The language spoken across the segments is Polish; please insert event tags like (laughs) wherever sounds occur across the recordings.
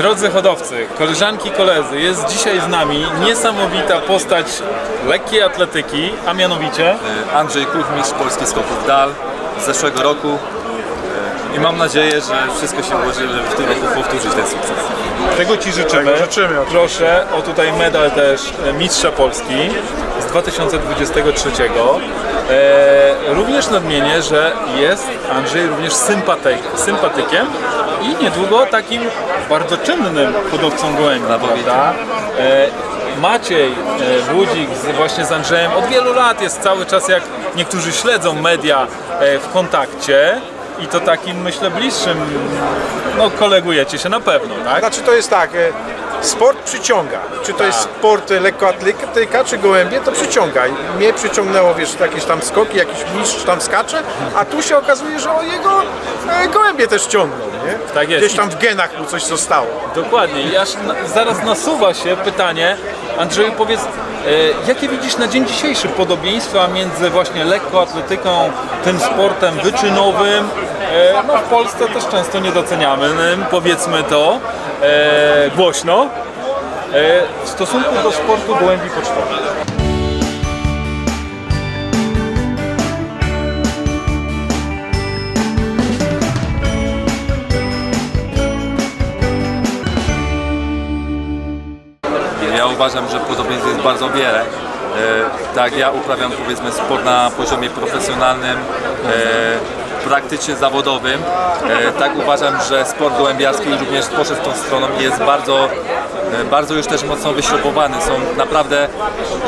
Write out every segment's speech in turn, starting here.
Drodzy hodowcy, koleżanki, koledzy, jest dzisiaj z nami niesamowita postać lekkiej atletyki, a mianowicie Andrzej Kuch, mistrz polski skoków dal z zeszłego roku i mam nadzieję, że wszystko się ułoży, żeby w tym roku powtórzyć ten sukces. tego Ci życzymy. życzymy, Proszę o tutaj medal też e, mistrza Polski z 2023. E, również nadmienię, że jest Andrzej również sympatyk, sympatykiem i niedługo takim bardzo czynnym hodowcą gołębi, prawda? E, Maciej e, Wódzik z, właśnie z Andrzejem od wielu lat jest cały czas, jak niektórzy śledzą media, e, w kontakcie i to takim, myślę, bliższym, no kolegujecie się na pewno, tak? Znaczy to jest tak, e, sport przyciąga. Czy to jest sport e, lekkoatletyka, czy gołębie, to przyciąga. I Mnie przyciągnęło, wiesz, jakieś tam skoki, jakiś mistrz tam skacze, a tu się okazuje, że o jego e, gołębie też ciągną, nie? Tak jest. Gdzieś tam w genach mu coś zostało. Dokładnie. I aż na, zaraz nasuwa się pytanie, Andrzeju, powiedz, e, jakie widzisz na dzień dzisiejszy podobieństwa między właśnie lekkoatletyką, tym sportem wyczynowym? E, no w Polsce też często niedocenianym, powiedzmy to e, głośno, w stosunku do sportu gołębi pocztowych. Uważam, że podobieństw jest bardzo wiele. E, Tak, ja uprawiam powiedzmy sport na poziomie profesjonalnym, e, praktycznie zawodowym. E, Tak uważam, że sport gołębiarski również poszedł tą stroną i jest bardzo, e, bardzo już też mocno wyśrubowany. Są naprawdę,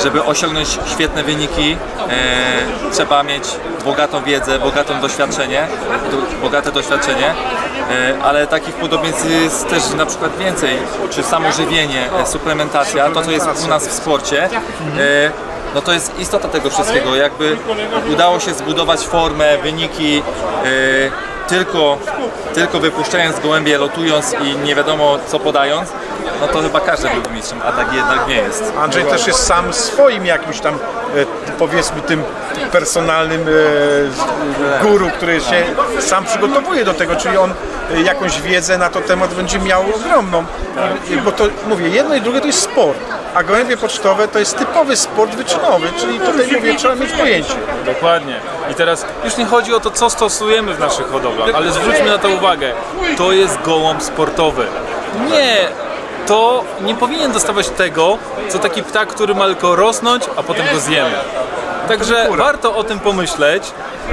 żeby osiągnąć świetne wyniki, e, trzeba mieć bogatą wiedzę, bogatą doświadczenie, do- bogate doświadczenie. Ale takich podobieństw jest też na przykład więcej, czy samo żywienie, suplementacja, to co jest u nas w sporcie, no to jest istota tego wszystkiego, jakby udało się zbudować formę, wyniki e, tylko, tylko wypuszczając gołębie, lotując i nie wiadomo co podając, no to chyba każdy byłby mistrzem, a tak jednak nie jest. Andrzej też jest sam swoim jakimś tam, e, powiedzmy, tym personalnym e, guru, który się sam przygotowuje do tego, czyli on e, jakąś wiedzę na to temat będzie miał ogromną. Bo to, mówię, jedno i drugie to jest sport, a gołębie pocztowe to jest typowy sport wyczynowy, czyli tutaj, mówię, trzeba mieć pojęcie. Dokładnie. I teraz już nie chodzi o to, co stosujemy w naszych hodowlach, ale zwróćmy na to uwagę. To jest gołąb sportowy. Nie, to nie powinien dostawać tego, co taki ptak, który ma tylko rosnąć, a potem go zjemy. Także warto o tym pomyśleć.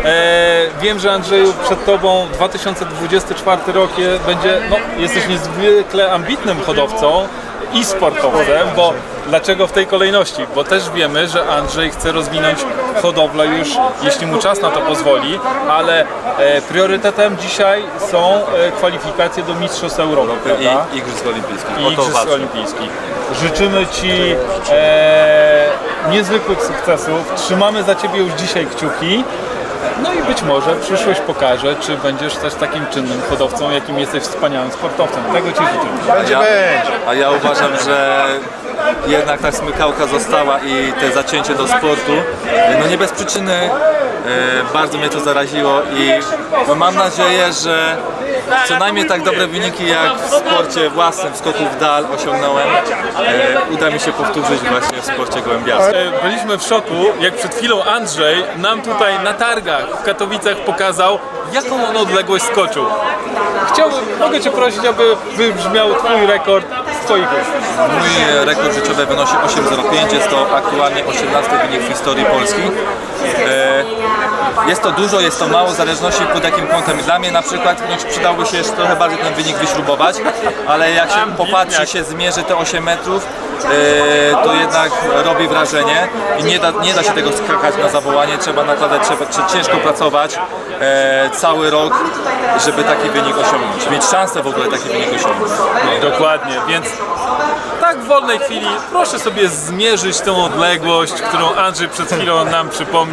E, wiem, że Andrzeju, przed Tobą 2024 rok będzie, no, jesteś niezwykle ambitnym hodowcą i sportowcem, bo dlaczego w tej kolejności? Bo też wiemy, że Andrzej chce rozwinąć hodowlę już, jeśli mu czas na to pozwoli, ale e, priorytetem dzisiaj są e, kwalifikacje do Mistrzostw Europy, prawda? I Igrzysk Olimpijskich. i O to Igrzysk walczę. Olimpijskich. Życzymy Ci e, niezwykłych sukcesów. Trzymamy za Ciebie już dzisiaj kciuki. No i być może przyszłość pokaże, czy będziesz też takim czynnym hodowcą, jakim jesteś wspaniałym sportowcem. Tego Ci życzę. Będzie, ja, będzie. A ja uważam, że jednak ta smykałka została i te zacięcie do sportu, no nie bez przyczyny e, bardzo mnie to zaraziło i no mam nadzieję, że co najmniej tak dobre wyniki jak w sporcie własnym, w skoku w dal osiągnąłem, e, uda mi się powtórzyć właśnie w sporcie gołębiarskim. E, Byliśmy w szoku, jak przed chwilą Andrzej nam tutaj na targach w Katowicach pokazał, jaką on odległość skoczył. Chciałbym, mogę Cię prosić, aby wybrzmiał Twój rekord Mój rekord życiowy wynosi 8,05, jest to aktualnie 18 wynik w historii Polski. E, Jest to dużo, jest to mało, w zależności pod jakim kątem. Dla mnie na przykład no, przydałby się jeszcze trochę bardziej ten wynik wyśrubować, ale jak się popatrzy, się zmierzy te 8 metrów, e, to jednak robi wrażenie i nie da, nie da się tego skakać na zawołanie, trzeba naprawdę trzeba, trzeba ciężko pracować e, cały rok, żeby taki wynik osiągnąć, mieć szansę w ogóle taki wynik osiągnąć. Dokładnie, więc tak w wolnej chwili proszę sobie zmierzyć tą odległość, którą Andrzej przed chwilą nam przypomniał.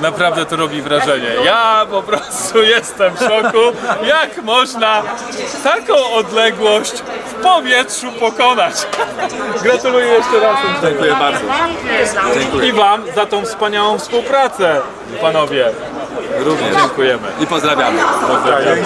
Naprawdę to robi wrażenie. Ja po prostu (laughs) jestem w szoku, jak można taką odległość w powietrzu pokonać. (laughs) Gratuluję jeszcze raz. Dziękuję bardzo. Dziękuję. I Wam za tą wspaniałą współpracę, panowie. Również. Dziękujemy. I pozdrawiamy. Pozdrawiam.